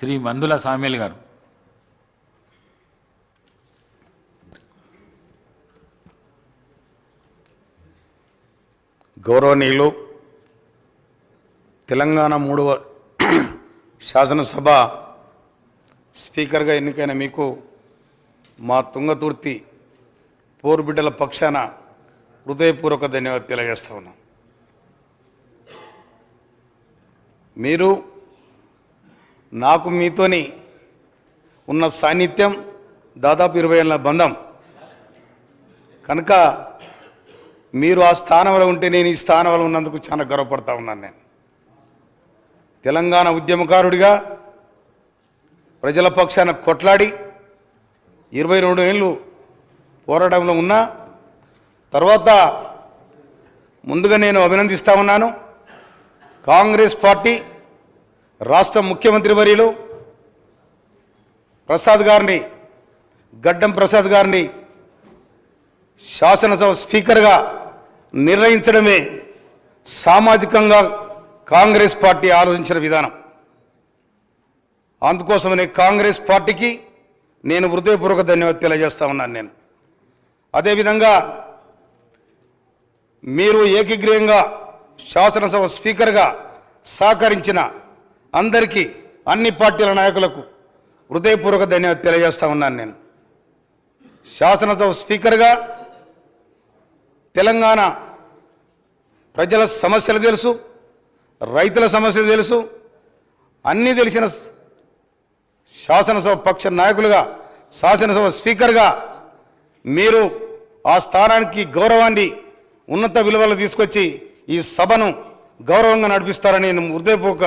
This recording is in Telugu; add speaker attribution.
Speaker 1: శ్రీ మందుల సామీల్ గారు.
Speaker 2: గౌరవనీయులు తెలంగాణ మూడవ శాసనసభ స్పీకర్గా ఎన్నికైన మీకు మా తుంగతుర్తి పోరుబిడ్డల పక్షాన హృదయపూర్వక ధన్యవాదాలు తెలియజేస్తా ఉన్నాం. మీరు నాకు మీతోని ఉన్న సాన్నిధ్యం దాదాపు ఇరవై ఏళ్ళ బంధం. కనుక మీరు ఆ స్థానంలో ఉంటే నేను ఈ స్థానంలో ఉన్నందుకు చాలా గర్వపడతా ఉన్నాను నేను. తెలంగాణ ఉద్యమకారుడిగా ప్రజల పక్షాన కొట్లాడి ఇరవై రెండు ఏళ్ళు పోరాటంలో ఉన్నా తర్వాత ముందుగా నేను అభినందిస్తా ఉన్నాను. కాంగ్రెస్ పార్టీ రాష్ట్ర ముఖ్యమంత్రి వర్యులు ప్రసాద్ గారిని గడ్డం ప్రసాద్ గారిని శాసనసభ స్పీకర్గా నిర్ణయించడమే సామాజికంగా కాంగ్రెస్ పార్టీ ఆలోచించిన విధానం. అందుకోసమనే కాంగ్రెస్ పార్టీకి నేను హృదయపూర్వక ధన్యవాదాలు తెలియజేస్తా ఉన్నాను నేను. అదేవిధంగా మీరు ఏకగ్రీయంగా శాసనసభ స్పీకర్గా సహకరించిన అందరికీ అన్ని పార్టీల నాయకులకు హృదయపూర్వక ధన్యవాదాలు తెలియజేస్తా ఉన్నాను నేను. శాసనసభ స్పీకర్గా తెలంగాణ ప్రజల సమస్యలు తెలుసు రైతుల సమస్యలు తెలుసు అన్నీ తెలిసిన శాసనసభ పక్ష నాయకులుగా శాసనసభ స్పీకర్గా మీరు ఆ స్థానానికి గౌరవాన్ని ఉన్నత విలువలు తీసుకొచ్చి ఈ సభను గౌరవంగా నడిపిస్తారని నేను హృదయపూర్వక